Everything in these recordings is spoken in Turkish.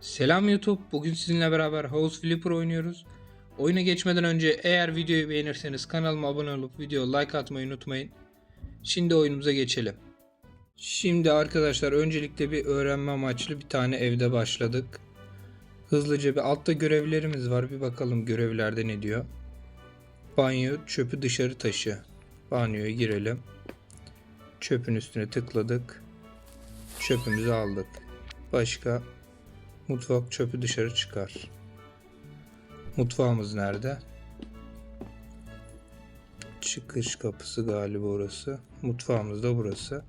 Selam YouTube. Bugün sizinle beraber House Flipper oynuyoruz. Oyuna geçmeden önce eğer videoyu beğenirseniz kanalıma abone olup video like atmayı unutmayın. Şimdi oyunumuza geçelim. Şimdi arkadaşlar öncelikle bir öğrenme amaçlı bir tane evde başladık. Hızlıca bir altta görevlerimiz var. Bir bakalım görevlerde ne diyor. Banyo çöpü dışarı taşı. Banyoya girelim. Çöpün üstüne tıkladık. Çöpümüzü aldık. Başka Mutfak çöpü dışarı çıkar. Mutfağımız nerede? Çıkış kapısı galiba orası. Mutfağımız da burası.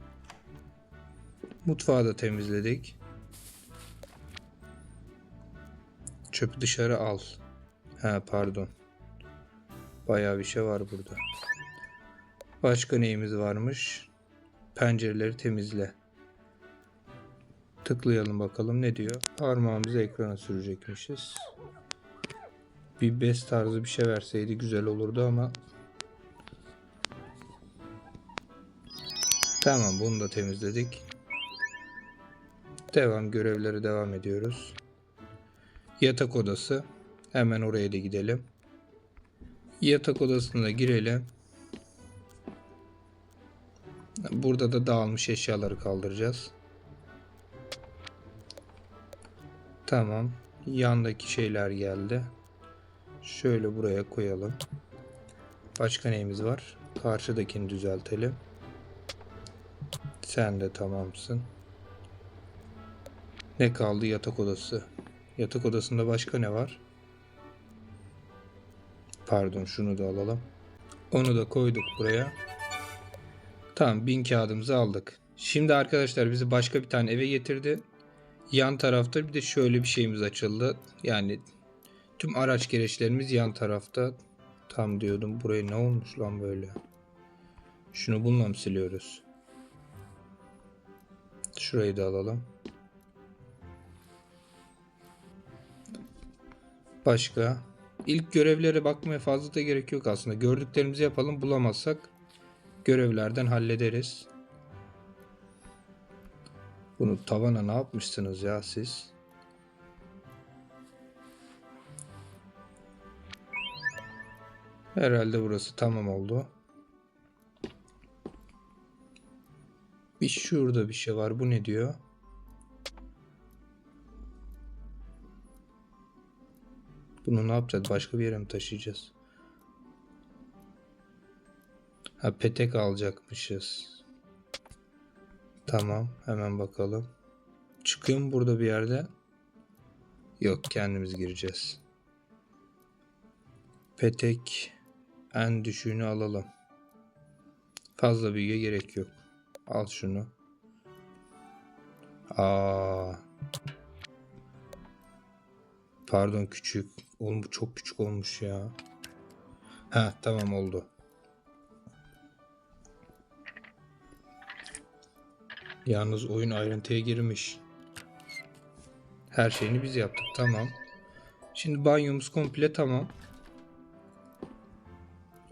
Mutfağı da temizledik. Çöpü dışarı al. Ha pardon. Bayağı bir şey var burada. Başka neyimiz varmış? Pencereleri temizle. Tıklayalım bakalım ne diyor. Parmağımızı ekrana sürecekmişiz. Bir bez tarzı bir şey verseydi güzel olurdu ama Tamam bunu da temizledik. Devam görevlere devam ediyoruz. Yatak odası. Hemen oraya da gidelim. Yatak odasına girelim. Burada da dağılmış eşyaları kaldıracağız. Tamam. Yandaki şeyler geldi. Şöyle buraya koyalım. Başka neyimiz var? Karşıdakini düzeltelim. Sen de tamamsın. Ne kaldı? Yatak odası. Yatak odasında başka ne var? Pardon şunu da alalım. Onu da koyduk buraya. Tamam bin kağıdımızı aldık. Şimdi arkadaşlar bizi başka bir tane eve getirdi. Yan tarafta bir de şöyle bir şeyimiz açıldı. Yani tüm araç gereçlerimiz yan tarafta. Tam diyordum buraya ne olmuş lan böyle. Şunu bununla siliyoruz? Şurayı da alalım. Başka? İlk görevlere bakmaya fazla da gerek yok aslında. Gördüklerimizi yapalım bulamazsak görevlerden hallederiz. Bunu tavana ne yapmışsınız ya siz? Herhalde burası tamam oldu. Bir şurada bir şey var. Bu ne diyor? Bunu ne yapacağız? Başka bir yere mi taşıyacağız? Ha petek alacakmışız. Tamam hemen bakalım. Çıkıyor mu burada bir yerde? Yok kendimiz gireceğiz. Petek en düşüğünü alalım. Fazla büyüye gerek yok. Al şunu. Aa. Pardon küçük. Oğlum bu çok küçük olmuş ya. Ha tamam oldu. Yalnız oyun ayrıntıya girmiş. Her şeyini biz yaptık. Tamam. Şimdi banyomuz komple tamam.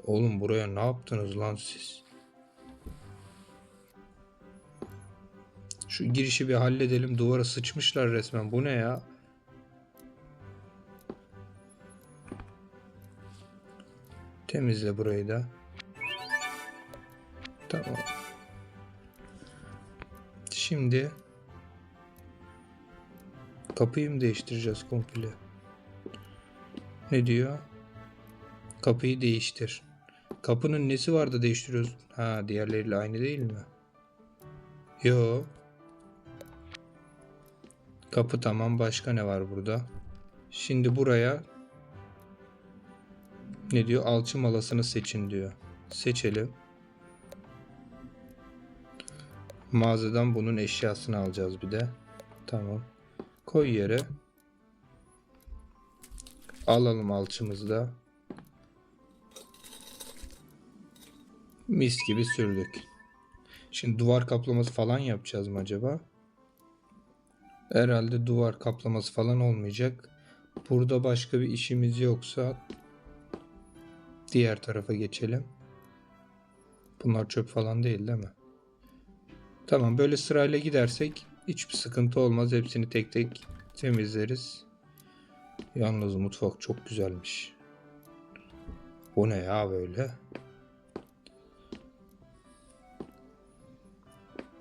Oğlum buraya ne yaptınız lan siz? Şu girişi bir halledelim. Duvara sıçmışlar resmen. Bu ne ya? Temizle burayı da. Tamam. Şimdi kapıyı mı değiştireceğiz komple? Ne diyor? Kapıyı değiştir. Kapının nesi vardı değiştiriyoruz? Ha diğerleriyle aynı değil mi? Yo. Kapı tamam. Başka ne var burada? Şimdi buraya ne diyor? Alçı malasını seçin diyor. Seçelim. Mağazadan bunun eşyasını alacağız bir de. Tamam. Koy yere. Alalım alçımızı da. Mis gibi sürdük. Şimdi duvar kaplaması falan yapacağız mı acaba? Herhalde duvar kaplaması falan olmayacak. Burada başka bir işimiz yoksa diğer tarafa geçelim. Bunlar çöp falan değil değil mi? Tamam böyle sırayla gidersek hiçbir sıkıntı olmaz. Hepsini tek tek temizleriz. Yalnız mutfak çok güzelmiş. Bu ne ya böyle?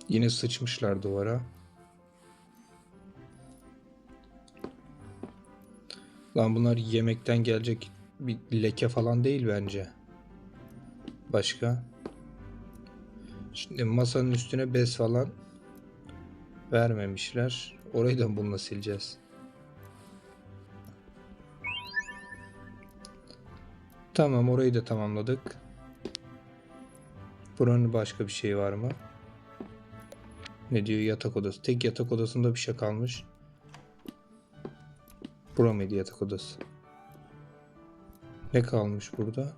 Yine sıçmışlar duvara. Lan bunlar yemekten gelecek bir leke falan değil bence. Başka? Şimdi masanın üstüne bez falan vermemişler. Orayı da bununla sileceğiz. Tamam orayı da tamamladık. Buranın başka bir şey var mı? Ne diyor yatak odası? Tek yatak odasında bir şey kalmış. Bura mıydı yatak odası? Ne kalmış burada?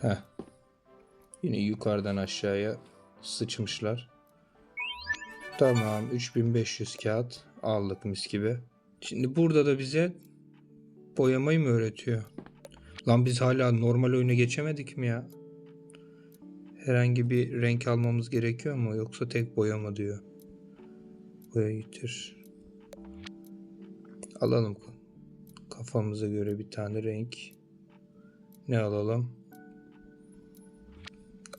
Heh. Yine yukarıdan aşağıya sıçmışlar. Tamam 3500 kağıt aldık mis gibi. Şimdi burada da bize boyamayı mı öğretiyor? Lan biz hala normal oyuna geçemedik mi ya? Herhangi bir renk almamız gerekiyor mu yoksa tek boya mı diyor. Boya getir. Alalım kafamıza göre bir tane renk. Ne alalım?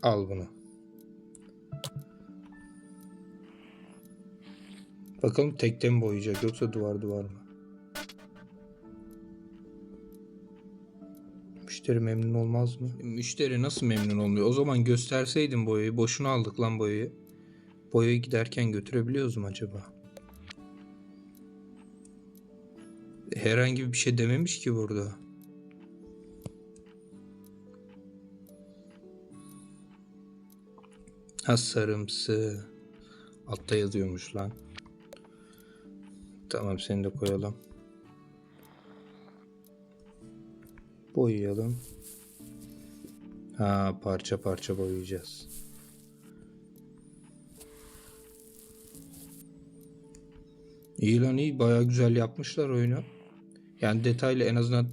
Al bunu. Bakalım tekte mi boyayacak yoksa duvar duvar mı? Müşteri memnun olmaz mı? Müşteri nasıl memnun olmuyor? O zaman gösterseydin boyayı. Boşuna aldık lan boyayı. Boyayı giderken götürebiliyoruz mu acaba? Herhangi bir şey dememiş ki burada. Ha sarımsı. Altta yazıyormuş lan. Tamam seni de koyalım. Boyayalım. Ha parça parça boyayacağız. İyi lan iyi. Baya güzel yapmışlar oyunu. Yani detaylı en azından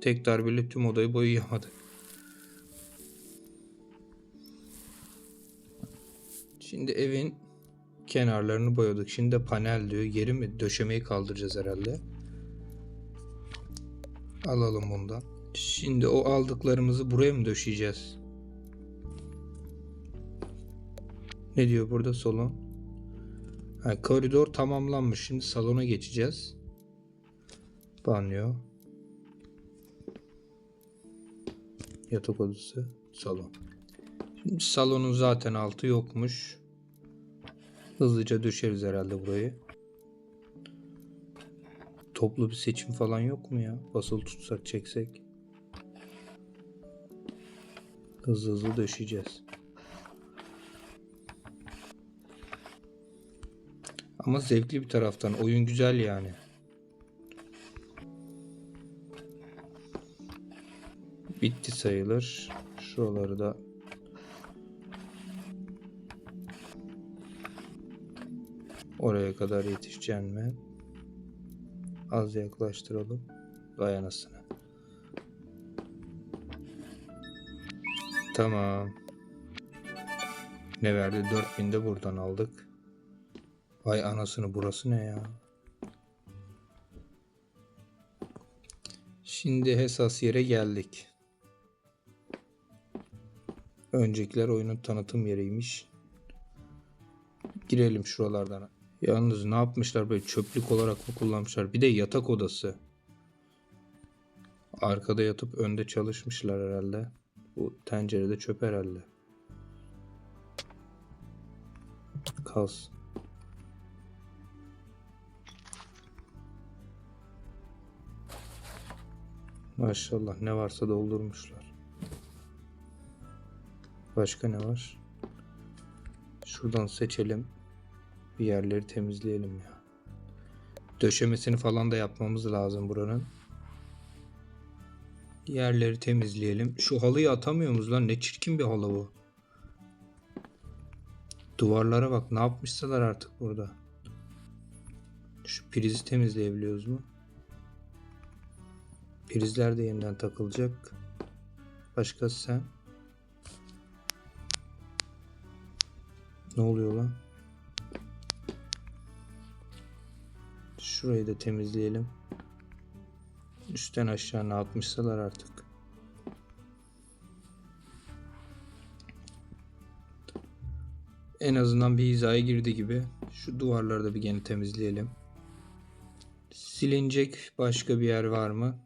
tek darbeyle tüm odayı boyayamadık. Şimdi evin kenarlarını boyadık. Şimdi de panel diyor. Yeri mi? Döşemeyi kaldıracağız herhalde. Alalım bundan. Şimdi o aldıklarımızı buraya mı döşeyeceğiz? Ne diyor burada salon? Ha, koridor tamamlanmış. Şimdi salona geçeceğiz. Banyo. Yatak odası. Salon. Şimdi salonun zaten altı yokmuş. Hızlıca düşeriz herhalde burayı. Toplu bir seçim falan yok mu ya? Basılı tutsak çeksek. Hızlı hızlı döşeyeceğiz. Ama zevkli bir taraftan. Oyun güzel yani. Bitti sayılır. Şuraları da Oraya kadar yetişeceğim mi? Az yaklaştıralım. Vay anasını. Tamam. Ne verdi? 4000 de buradan aldık. Vay anasını burası ne ya? Şimdi esas yere geldik. Öncekiler oyunun tanıtım yeriymiş. Girelim şuralardan. Yalnız ne yapmışlar böyle çöplük olarak mı kullanmışlar? Bir de yatak odası. Arkada yatıp önde çalışmışlar herhalde. Bu tencerede çöp herhalde. Kalsın. Maşallah ne varsa doldurmuşlar. Başka ne var? Şuradan seçelim. Bir yerleri temizleyelim ya. Döşemesini falan da yapmamız lazım buranın. Yerleri temizleyelim. Şu halıyı atamıyor muyuz lan? Ne çirkin bir halı bu. Duvarlara bak. Ne yapmışsalar artık burada. Şu prizi temizleyebiliyoruz mu? Prizler de yeniden takılacak. Başka sen? Ne oluyor lan? Şurayı da temizleyelim. Üstten aşağı ne yapmışsalar artık. En azından bir hizaya girdi gibi. Şu duvarları da bir gene temizleyelim. Silinecek başka bir yer var mı?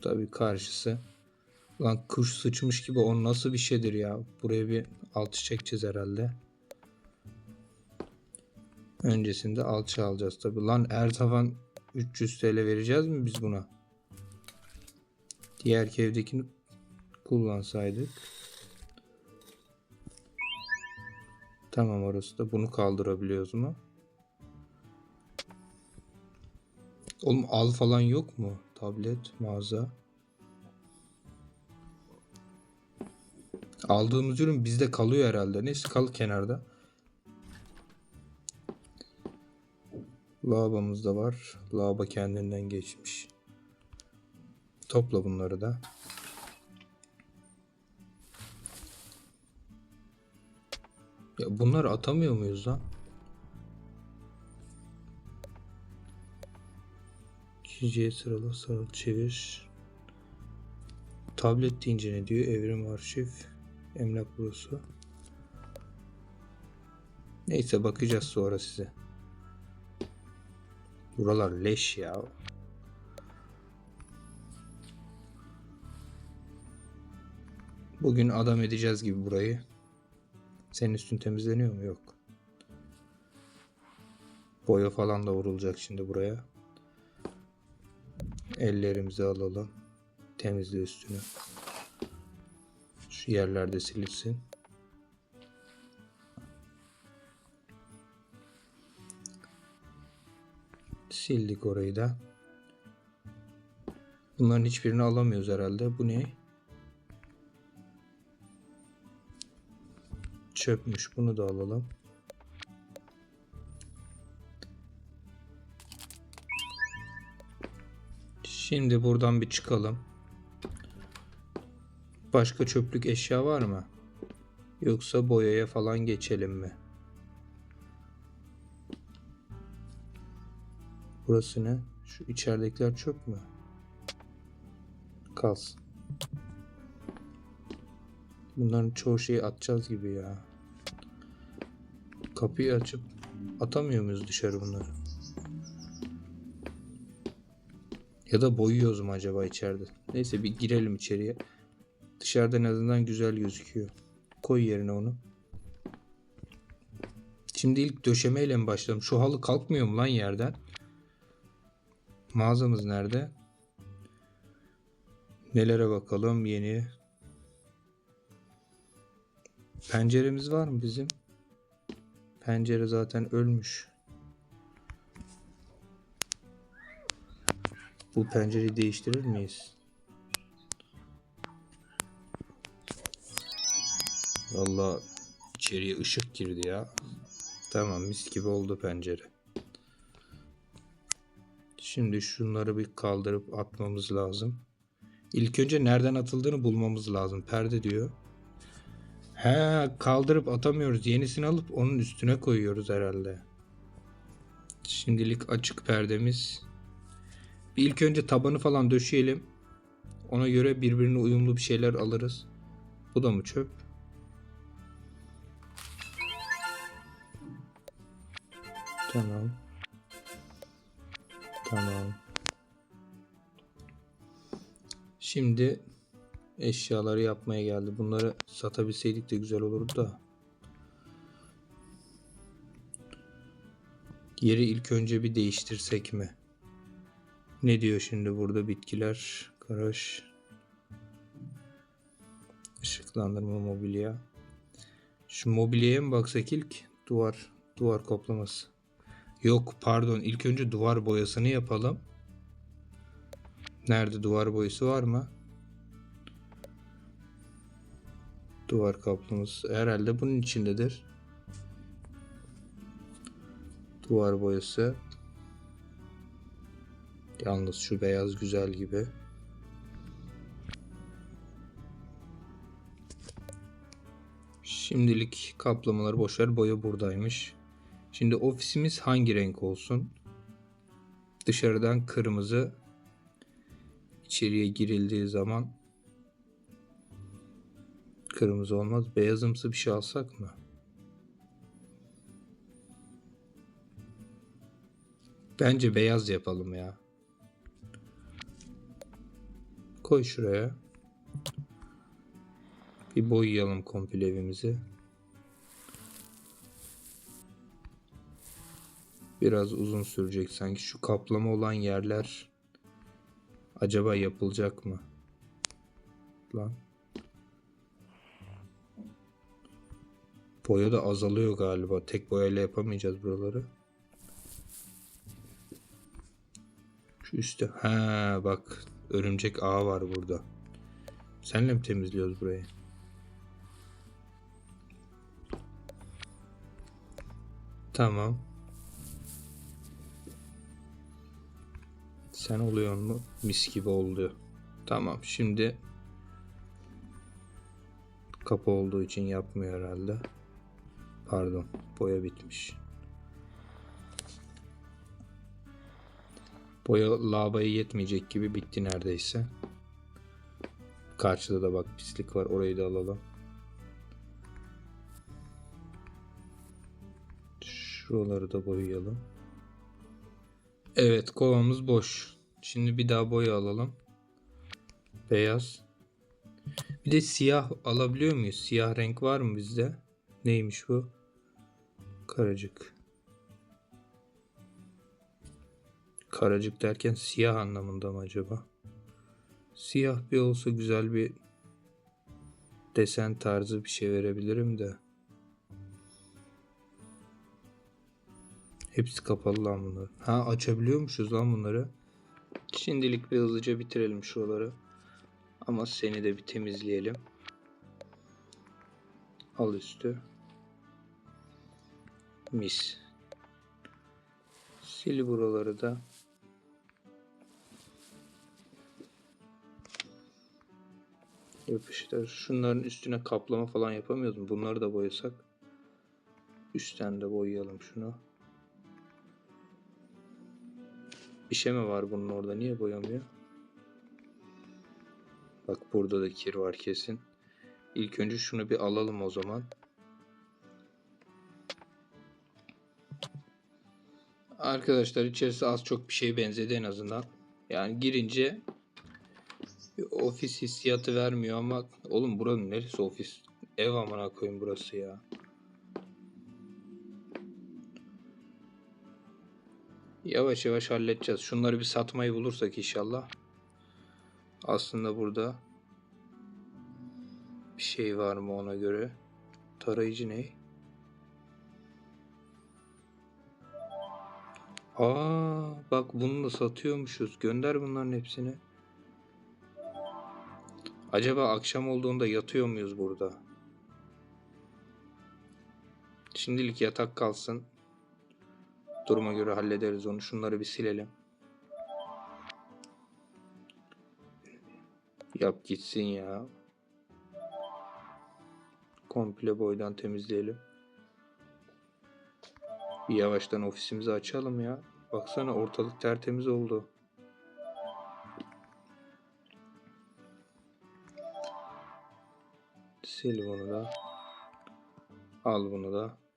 Tabii karşısı. Lan kuş sıçmış gibi o nasıl bir şeydir ya? Buraya bir alçı çekeceğiz herhalde. Öncesinde alçı alacağız tabii. Lan Ertavan 300 TL vereceğiz mi biz buna? Diğer evdekini kullansaydık. Tamam orası da bunu kaldırabiliyoruz mu? Oğlum al falan yok mu? Tablet, mağaza. Aldığımız ürün bizde kalıyor herhalde. Neyse kal kenarda. Lavabomuz da var. Lavabo kendinden geçmiş. Topla bunları da. Ya bunları atamıyor muyuz lan? Kişiye sırala sarıl çevir. Tablet deyince ne diyor? Evrim arşiv. Emlak burası. Neyse bakacağız sonra size. Buralar leş ya. Bugün adam edeceğiz gibi burayı. Senin üstün temizleniyor mu? Yok. Boya falan da vurulacak şimdi buraya. Ellerimizi alalım. Temizle üstünü. Şu yerlerde silinsin. Sildik orayı da. Bunların hiçbirini alamıyoruz herhalde. Bu ne? Çöpmüş. Bunu da alalım. Şimdi buradan bir çıkalım. Başka çöplük eşya var mı? Yoksa boyaya falan geçelim mi? Burası ne? Şu içeridekiler çöp mü? Kalsın. Bunların çoğu şeyi atacağız gibi ya. Kapıyı açıp atamıyor muyuz dışarı bunları? Ya da boyuyoruz mu acaba içeride? Neyse bir girelim içeriye. Dışarıda en azından güzel gözüküyor. Koy yerine onu. Şimdi ilk döşemeyle mi başlayalım? Şu halı kalkmıyor mu lan yerden? Mağazamız nerede? Nelere bakalım yeni. Penceremiz var mı bizim? Pencere zaten ölmüş. Bu pencereyi değiştirir miyiz? Valla içeriye ışık girdi ya. Tamam mis gibi oldu pencere. Şimdi şunları bir kaldırıp atmamız lazım. İlk önce nereden atıldığını bulmamız lazım. Perde diyor. He kaldırıp atamıyoruz. Yenisini alıp onun üstüne koyuyoruz herhalde. Şimdilik açık perdemiz. Bir ilk önce tabanı falan döşeyelim. Ona göre birbirine uyumlu bir şeyler alırız. Bu da mı çöp? Tamam. Tamam. Şimdi eşyaları yapmaya geldi. Bunları satabilseydik de güzel olurdu da. Yeri ilk önce bir değiştirsek mi? Ne diyor şimdi burada bitkiler, garaj, ışıklandırma mobilya. Şu mobilyaya mı baksak ilk? Duvar, duvar kaplaması. Yok pardon ilk önce duvar boyasını yapalım. Nerede duvar boyası var mı? Duvar kaplaması herhalde bunun içindedir. Duvar boyası. Yalnız şu beyaz güzel gibi. Şimdilik kaplamaları boşver boya buradaymış. Şimdi ofisimiz hangi renk olsun? Dışarıdan kırmızı. İçeriye girildiği zaman kırmızı olmaz. Beyazımsı bir şey alsak mı? Bence beyaz yapalım ya. Koy şuraya. Bir boyayalım komple evimizi. Biraz uzun sürecek sanki. Şu kaplama olan yerler acaba yapılacak mı? Lan. Boya da azalıyor galiba. Tek boyayla yapamayacağız buraları. Şu üstte. Ha bak. Örümcek ağı var burada. Senle mi temizliyoruz burayı? Tamam. Sen oluyor mu? Mis gibi oldu. Tamam şimdi kapı olduğu için yapmıyor herhalde. Pardon boya bitmiş. Boya lavaya yetmeyecek gibi bitti neredeyse. Karşıda da bak pislik var orayı da alalım. Şuraları da boyayalım. Evet kovamız boş. Şimdi bir daha boya alalım. Beyaz. Bir de siyah alabiliyor muyuz? Siyah renk var mı bizde? Neymiş bu? Karacık. Karacık derken siyah anlamında mı acaba? Siyah bir olsa güzel bir desen tarzı bir şey verebilirim de. Hepsi kapalı lan bunlar. Ha açabiliyormuşuz lan bunları. Şimdilik bir hızlıca bitirelim şuraları. Ama seni de bir temizleyelim. Al üstü. Mis. Sil buraları da. Yapıştır. Şunların üstüne kaplama falan yapamıyoruz mu? Bunları da boyasak. Üstten de boyayalım şunu. Bir şey mi var bunun orada? Niye boyamıyor? Bak burada da kir var kesin. İlk önce şunu bir alalım o zaman. Arkadaşlar içerisi az çok bir şeye benzedi en azından. Yani girince ofis hissiyatı vermiyor ama oğlum buranın neresi ofis? Ev amına koyayım burası ya. Yavaş yavaş halledeceğiz. Şunları bir satmayı bulursak inşallah. Aslında burada bir şey var mı ona göre? Tarayıcı ne? Aa, bak bunu da satıyormuşuz. Gönder bunların hepsini. Acaba akşam olduğunda yatıyor muyuz burada? Şimdilik yatak kalsın. Duruma göre hallederiz onu. Şunları bir silelim. Yap gitsin ya. Komple boydan temizleyelim. Bir yavaştan ofisimizi açalım ya. Baksana ortalık tertemiz oldu. Sil bunu da. Al bunu da.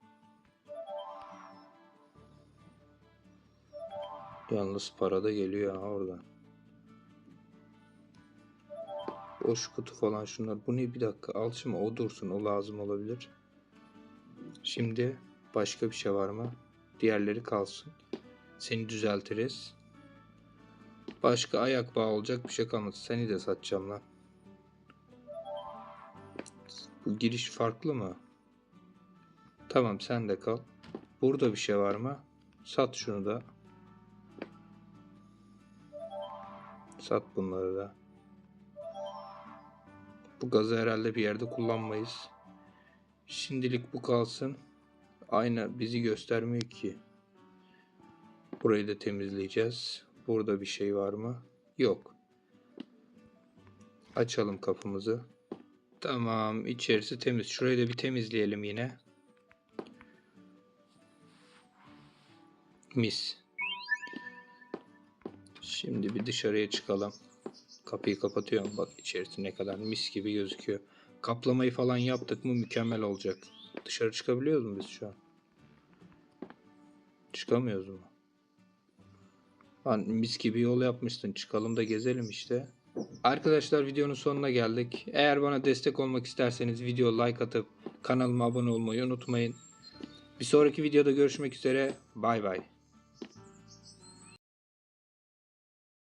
Yalnız para da geliyor ha oradan. Boş kutu falan şunlar. Bu ne bir dakika al şimdi o dursun o lazım olabilir. Şimdi başka bir şey var mı? Diğerleri kalsın. Seni düzeltiriz. Başka ayak bağı olacak bir şey kalmadı. Seni de satacağım lan. Bu giriş farklı mı? Tamam sen de kal. Burada bir şey var mı? Sat şunu da. Sat bunları da. Bu gazı herhalde bir yerde kullanmayız. Şimdilik bu kalsın. Ayna bizi göstermiyor ki. Burayı da temizleyeceğiz. Burada bir şey var mı? Yok. Açalım kapımızı. Tamam, içerisi temiz. Şurayı da bir temizleyelim yine. Mis. Şimdi bir dışarıya çıkalım. Kapıyı kapatıyorum. Bak içerisi ne kadar mis gibi gözüküyor. Kaplamayı falan yaptık mı mükemmel olacak. Dışarı çıkabiliyoruz mu biz şu an? Çıkamıyoruz mu? Lan mis gibi yol yapmışsın. Çıkalım da gezelim işte. Arkadaşlar videonun sonuna geldik. Eğer bana destek olmak isterseniz video like atıp kanalıma abone olmayı unutmayın. Bir sonraki videoda görüşmek üzere. Bay bay.